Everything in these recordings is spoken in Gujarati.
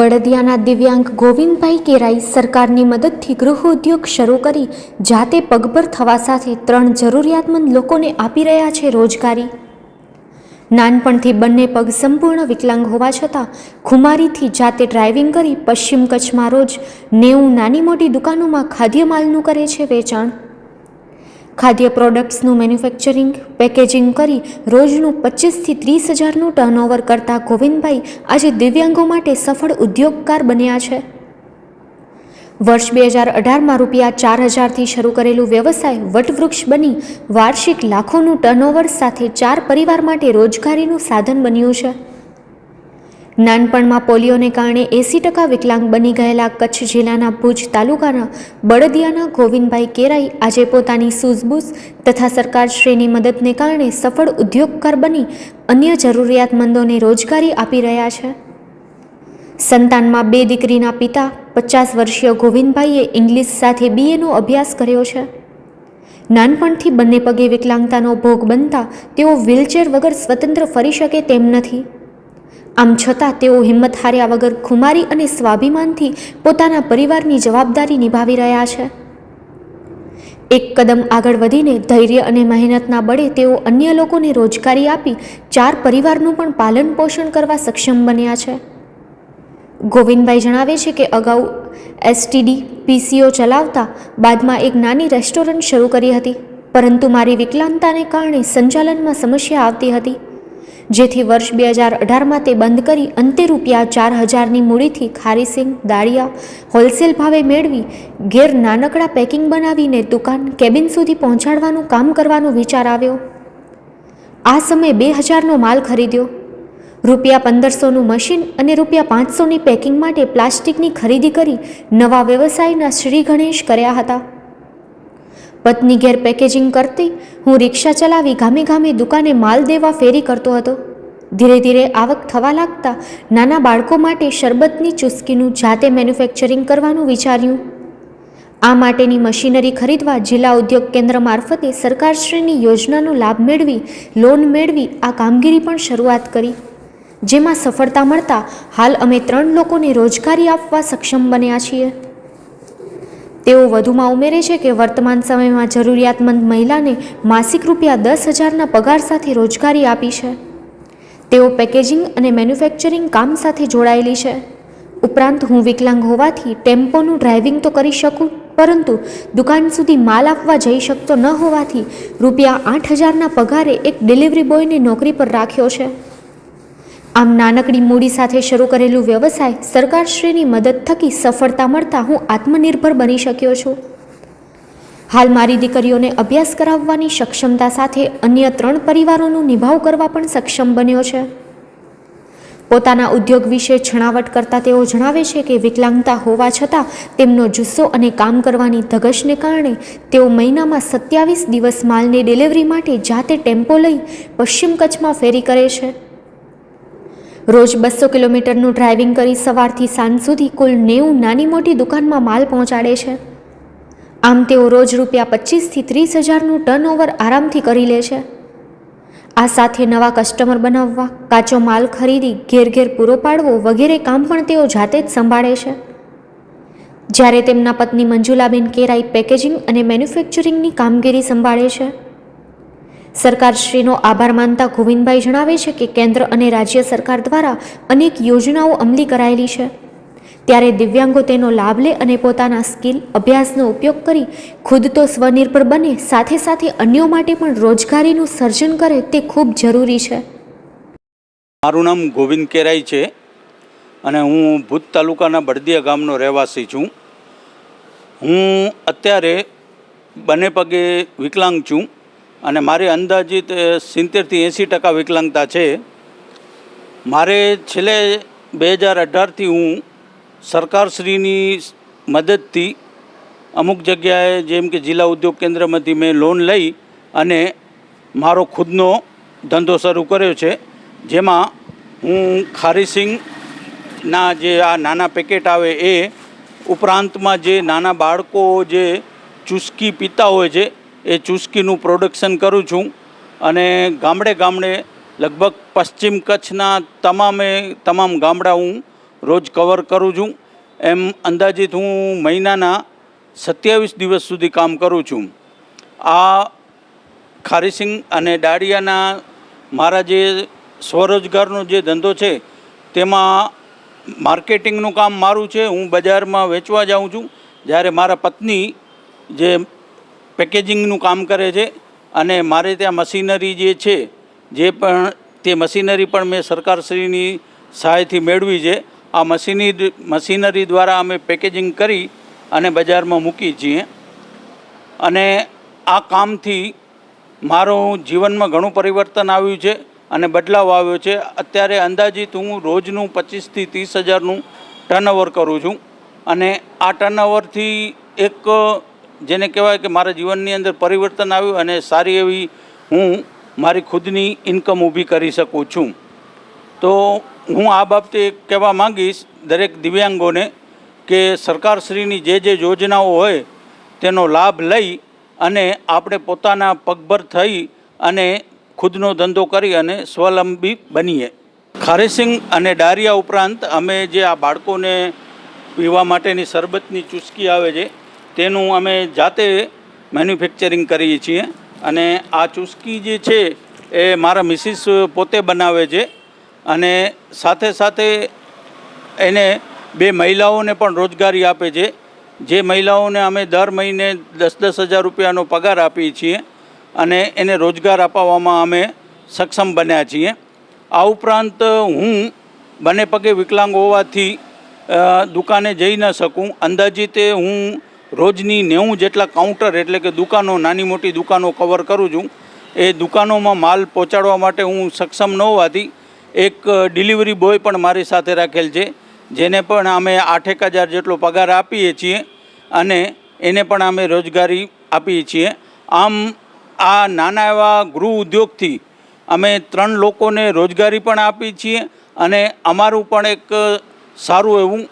બળદિયાના દિવ્યાંગ ગોવિંદભાઈ કેરાઈ સરકારની મદદથી ગૃહ ઉદ્યોગ શરૂ કરી જાતે પગભર થવા સાથે ત્રણ જરૂરિયાતમંદ લોકોને આપી રહ્યા છે રોજગારી. નાનપણથી બંને પગ સંપૂર્ણ વિકલાંગ હોવા છતાં ખુમારીથી જાતે ડ્રાઇવિંગ કરી પશ્ચિમ કચ્છમાં રોજ નેવું નાની મોટી દુકાનોમાં ખાદ્ય માલનું કરે છે વેચાણ. ખાદ્ય પ્રોડક્ટ્સનું મેન્યુફેક્ચરિંગ, પેકેજિંગ કરી રોજનું પચીસથી ત્રીસ હજારનું ટર્નઓવર કરતા ગોવિંદભાઈ આજે દિવ્યાંગો માટે સફળ ઉદ્યોગકાર બન્યા છે. વર્ષ બે હજાર અઢારમાં રૂપિયા ચાર હજારથી શરૂ કરેલું વ્યવસાય વટવૃક્ષ બની વાર્ષિક લાખોનું ટર્નઓવર સાથે ચાર પરિવાર માટે રોજગારીનું સાધન બન્યું છે. નાનપણમાં પોલિયોને કારણે એંસી ટકા વિકલાંગ બની ગયેલા કચ્છ જિલ્લાના ભુજ તાલુકાના બળદિયાના ગોવિંદભાઈ કેરાઈ આજે પોતાની સૂઝબૂઝ તથા સરકારશ્રીની મદદને કારણે સફળ ઉદ્યોગકાર બની અન્ય જરૂરિયાતમંદોને રોજગારી આપી રહ્યા છે. સંતાનમાં બે દીકરીના પિતા પચાસ વર્ષીય ગોવિંદભાઈએ ઇંગ્લિશ સાથે બીએનો અભ્યાસ કર્યો છે. નાનપણથી બંને પગે વિકલાંગતાનો ભોગ બનતા તેઓ વ્હીલચેર વગર સ્વતંત્ર ફરી શકે તેમ નથી. આમ છતાં તેઓ હિંમત હાર્યા વગર ખુમારી અને સ્વાભિમાનથી પોતાના પરિવારની જવાબદારી નિભાવી રહ્યા છે. એક કદમ આગળ વધીને ધૈર્ય અને મહેનતના બળે તેઓ અન્ય લોકોને રોજગારી આપી ચાર પરિવારનું પણ પાલન પોષણ કરવા સક્ષમ બન્યા છે. ગોવિંદભાઈ જણાવે છે કે અગાઉ એસટીડી પીસીઓ ચલાવતા બાદમાં એક નાની રેસ્ટોરન્ટ શરૂ કરી હતી, પરંતુ મારી વિકલાંગતાને કારણે સંચાલનમાં સમસ્યા આવતી હતી. જેથી વર્ષ બે હજાર અઢારમાં તે બંધ કરી અંતે રૂપિયા ચાર હજારની મૂડીથી ખારીસિંગ, દાળિયા, હોલસેલ ભાવે મેળવી, ઘેર નાનકડા પેકિંગ બનાવીને દુકાન કેબિન સુધી પહોંચાડવાનું કામ કરવાનો વિચાર આવ્યો. આ સમયે બે હજારનો માલ ખરીદ્યો. રૂપિયા પંદરસોનું મશીન અને રૂપિયા પાંચસોની પેકિંગ માટે પ્લાસ્ટિકની ખરીદી કરી નવા વ્યવસાયના શ્રી ગણેશ કર્યા હતા. પત્ની ઘેર પેકેજિંગ કરતી, હું રિક્ષા ચલાવી ગામે ગામે દુકાને માલ દેવા ફેરી કરતો હતો. ધીરે ધીરે આવક થવા લાગતા નાના બાળકો માટે શરબતની ચુસ્કીનું જાતે મેન્યુફેક્ચરિંગ કરવાનું વિચાર્યું. આ માટેની મશીનરી ખરીદવા જિલ્લા ઉદ્યોગ કેન્દ્ર મારફતે સરકારશ્રીની યોજનાનો લાભ મેળવી લોન મેળવી આ કામગીરી પણ શરૂઆત કરી. જેમાં સફળતા મળતા હાલ અમે ત્રણ લોકોને રોજગારી આપવા સક્ષમ બન્યા છીએ. તેઓ વધુમાં ઉમેરે છે કે વર્તમાન સમયમાં જરૂરિયાતમંદ મહિલાને માસિક રૂપિયા દસ હજારના પગાર સાથે રોજગારી આપી છે. તેઓ પેકેજિંગ અને મેન્યુફેક્ચરિંગ કામ સાથે જોડાયેલી છે. ઉપરાંત હું વિકલાંગ હોવાથી ટેમ્પોનું ડ્રાઇવિંગ તો કરી શકું, પરંતુ દુકાન સુધી માલ આપવા જઈ શકતો ન હોવાથી રૂપિયા આઠ હજારના પગારે એક ડિલિવરી બોયને નોકરી પર રાખ્યો છે. આમ નાનકડી મૂડી સાથે શરૂ કરેલું વ્યવસાય સરકારશ્રીની મદદ થકી સફળતા મળતા હું આત્મનિર્ભર બની શક્યો છું. હાલ મારી દીકરીઓને અભ્યાસ કરાવવાની સક્ષમતા સાથે અન્ય ત્રણ પરિવારોનો નિભાવ કરવા પણ સક્ષમ બન્યો છે. પોતાના ઉદ્યોગ વિશે છણાવટ કરતા તેઓ જણાવે છે કે વિકલાંગતા હોવા છતાં તેમનો જુસ્સો અને કામ કરવાની ધગશને કારણે તેઓ મહિનામાં સત્યાવીસ દિવસ માલની ડિલિવરી માટે જાતે ટેમ્પો લઈ પશ્ચિમ કચ્છમાં ફેરી કરે છે. રોજ બસો કિલોમીટરનું ડ્રાઇવિંગ કરી સવારથી સાંજ સુધી કુલ નેવું નાની મોટી દુકાનમાં માલ પહોંચાડે છે. આમ તેઓ રોજ રૂપિયા પચીસથી ત્રીસ હજારનું ટર્નઓવર આરામથી કરી લે છે. આ સાથે નવા કસ્ટમર બનાવવા, કાચો માલ ખરીદી ઘેર ઘેર પૂરો પાડવો વગેરે કામ પણ તેઓ જાતે જ સંભાળે છે. જ્યારે તેમના પત્ની મંજુલાબેન કેરાઈ પેકેજિંગ અને મેન્યુફેક્ચરિંગની કામગીરી સંભાળે છે. સરકારશ્રીનો આભાર માનતા ગોવિંદભાઈ જણાવે છે કે કેન્દ્ર અને રાજ્ય સરકાર દ્વારા અનેક યોજનાઓ અમલી કરાયેલી છે. ત્યારે દિવ્યાંગો તેનો લાભ લે અને પોતાના સ્કિલ, અભ્યાસનો ઉપયોગ કરી ખુદ તો સ્વનિર્ભર બને, સાથે સાથે અન્યો માટે પણ રોજગારીનું સર્જન કરે તે ખૂબ જરૂરી છે. મારું નામ ગોવિંદ કેરાઈ છે અને હું ભૂત તાલુકાના બળદિયા ગામનો રહેવાસી છું. હું અત્યારે બંને પગે વિકલાંગ છું. અને મારી અંદાજિત સિત્તેરથી એંસી ટકા વિકલાંગતા છે. મારે છેલ્લે બે હજાર અઢારથી હું સરકારશ્રીની મદદથી અમુક જગ્યાએ જેમ કે જિલ્લા ઉદ્યોગ કેન્દ્રમાંથી મેં લોન લઈ અને મારો ખુદનો ધંધો શરૂ કર્યો છે. જેમાં હું ખારીસિંગના જે આ નાના પેકેટ આવે એ ઉપરાંતમાં જે નાના બાળકો જે ચુસ્કી પીતા હોય છે એ ચુસ્કીનું પ્રોડક્શન કરું છું અને ગામડે ગામડે લગભગ પશ્ચિમ કચ્છના તમામે તમામ ગામડા હું રોજ કવર કરું છું. એમ અંદાજિત હું મહિનાના સત્યાવીસ દિવસ સુધી કામ કરું છું. આ ખારીસિંગ અને દાળિયાના મારા જે સ્વરોજગારનો જે ધંધો છે, તેમાં માર્કેટિંગનું કામ મારું છે. હું બજારમાં વેચવા જાઉં છું. જ્યારે મારા પત્ની જે પેકેજિંગનું કામ કરે છે અને મારે ત્યાં મશીનરી જે છે, જે પણ તે મશીનરી પણ મેં સરકારશ્રીની સહાયથી મેળવી છે. આ મશીની મશીનરી દ્વારા અમે પેકેજિંગ કરી અને બજારમાં મૂકી છીએ. અને આ કામથી મારું જીવનમાં ઘણું પરિવર્તન આવ્યું છે અને બદલાવ આવ્યો છે. અત્યારે અંદાજિત હું રોજનું પચીસથી ત્રીસ હજારનું ટર્નઓવર કરું છું. અને આ ટર્નઓવરથી એક જેને કહેવાય કે મારા જીવનની અંદર પરિવર્તન આવ્યું અને સારી એવી હું મારી ખુદની ઇન્કમ ઊભી કરી શકું છું. તો હું આ બાબતે કહેવા માંગીશ દરેક દિવ્યાંગોને કે સરકારશ્રીની જે જે યોજનાઓ હોય તેનો લાભ લઈ અને આપણે પોતાના પગભર થઈ અને ખુદનો ધંધો કરી અને સ્વલંબી બનીએ. ખારેસિંગ અને ડારિયા ઉપરાંત અમે જે આ બાળકોને પીવા માટેની શરબતની ચુસ્કી આવે છે તેનું અમે જાતે મેન્યુફેક્ચરિંગ કરીએ છીએ. અને આ ચુસ્કી જે છે, એ મારા મિસિસ પોતે બનાવે છે. અને સાથે સાથે એને બે મહિલાઓને પણ રોજગારી આપે છે. જે મહિલાઓને અમે દર મહિને દસ દસ હજાર રૂપિયાનો પગાર આપીએ છીએ અને એને રોજગાર અપાવવામાં અમે સક્ષમ બન્યા છીએ. આ ઉપરાંત હું બંને પગે વિકલાંગ હોવાથી દુકાને જઈ ન શકું. અંદાજિતે હું રોજની નેવું જેટલા કાઉન્ટર એટલે કે દુકાનો, નાની મોટી દુકાનો કવર કરું છું. એ દુકાનોમાં માલ પહોંચાડવા માટે હું સક્ષમ ન હોવાથી એક ડિલિવરી બોય પણ મારી સાથે રાખેલ છે, જેને પણ અમે આઠેક હજાર જેટલો પગાર આપીએ છીએ અને એને પણ અમે રોજગારી આપીએ છીએ. આમ, આ નાના એવા ગૃહ ઉદ્યોગથી અમે ત્રણ લોકોને રોજગારી પણ આપીએ છીએ અને અમારું પણ એક સારું એવું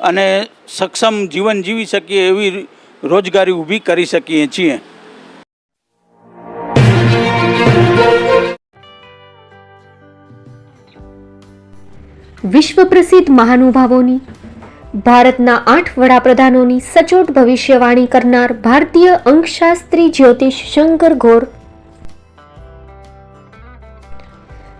અને સક્ષમ જીવન જીવી શકીએ એવી રોજગારી ઊભી કરી શકીએ છીએ. વિશ્વ પ્રસિદ્ધ મહાનુભાવોની, ભારતના આઠ વડાપ્રધાનોની સચોટ ભવિષ્યવાણી કરનાર ભારતીય અંકશાસ્ત્રી જ્યોતિષ શંકર ઘોર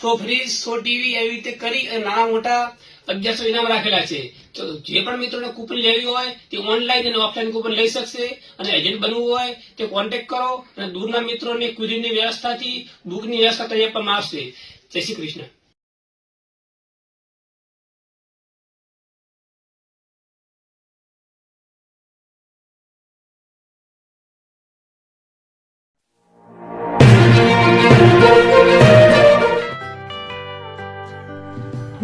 સો ફ્રીજ સો ટીવી એવી રીતે કરી અને નાના મોટા અગિયારસો ઇનામ રાખેલા છે. તો જે પણ મિત્રોને કૂપન લેવી હોય, તે ઓનલાઈન અને ઓફલાઈન કૂપન લઈ શકશે અને એજન્ટ બનવું હોય, તે કોન્ટેક્ટ કરો અને દૂરના મિત્રોને કુરિયરની વ્યવસ્થાથી બુકની વ્યવસ્થા કરી આપવામાં આવશે જય Shri Krishna.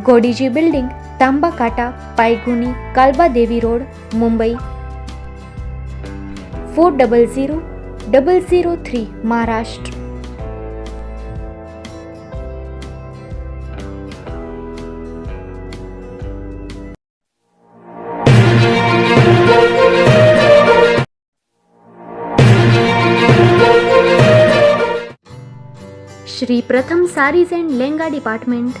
Godiji building Tamba Kanta Paydhuni Kalba Devi road, Mumbai. Four double zero double zero three, Maharashtra. Shri Pratham sarees and lenga department